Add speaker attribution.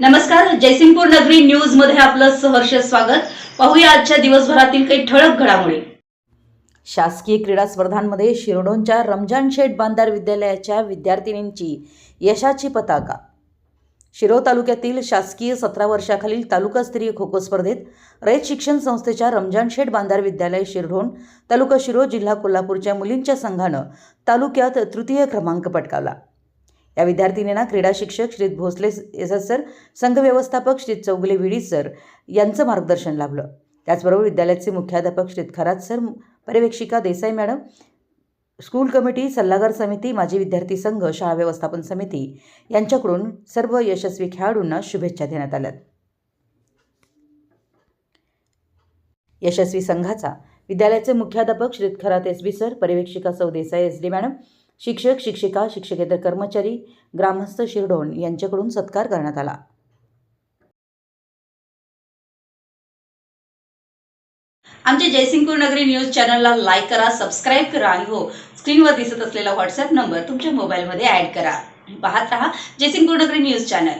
Speaker 1: नमस्कार जयसिंगपूर नगरी न्यूजमध्ये आपलं सहर्ष स्वागत. पाहूया आजच्या दिवसभरातील काही ठळक घडामोडी. शासकीय क्रीडा स्पर्धांमध्ये शिरडोनच्या रमजान शेठ बांधार विद्यालयाच्या विद्यार्थिनींची यशाची पताका. शिरो तालुक्यातील शासकीय सतरा वर्षाखालील तालुकास्तरीय खो खो स्पर्धेत रयत शिक्षण संस्थेच्या रमजान शेठ बांधार विद्यालय शिरढोण तालुका शिरो जिल्हा कोल्हापूरच्या मुलींच्या संघानं तालुक्यात तृतीय क्रमांक पटकावला. या विद्यार्थिनींना क्रीडा शिक्षक Shri Bhosale S S sir संघ व्यवस्थापक श्री चौगले विडी सर यांचं मार्गदर्शन लाभलं. त्याचबरोबर विद्यालयाचे मुख्याध्यापक श्री खरात सर पर्यवेक्षिका देसाई मॅडम स्कूल कमिटी सल्लागार समिती माजी विद्यार्थी संघ शाळा व्यवस्थापन समिती यांच्याकडून सर्व यशस्वी खेळाडूंना शुभेच्छा देण्यात आल्या. यशस्वी संघाचा विद्यालयाचे मुख्याध्यापक Shri Kharat S B sir पर्यवेक्षिका सौ देसाई एस डी मॅडम शिक्षक शिक्षिका शिक्षकेतर कर्मचारी ग्रामस्थ शिरडोण यांच्याकडून सत्कार करण्यात आला. आमच्या जयसिंगपूर नगरी न्यूज चॅनलला लाईक करा सबस्क्राईब करा आणि हो स्क्रीनवर दिसत असलेला व्हॉट्सअप नंबर तुमच्या मोबाईलमध्ये ॲड करा. पाहत राहा जयसिंगपूर नगरी न्यूज चॅनल.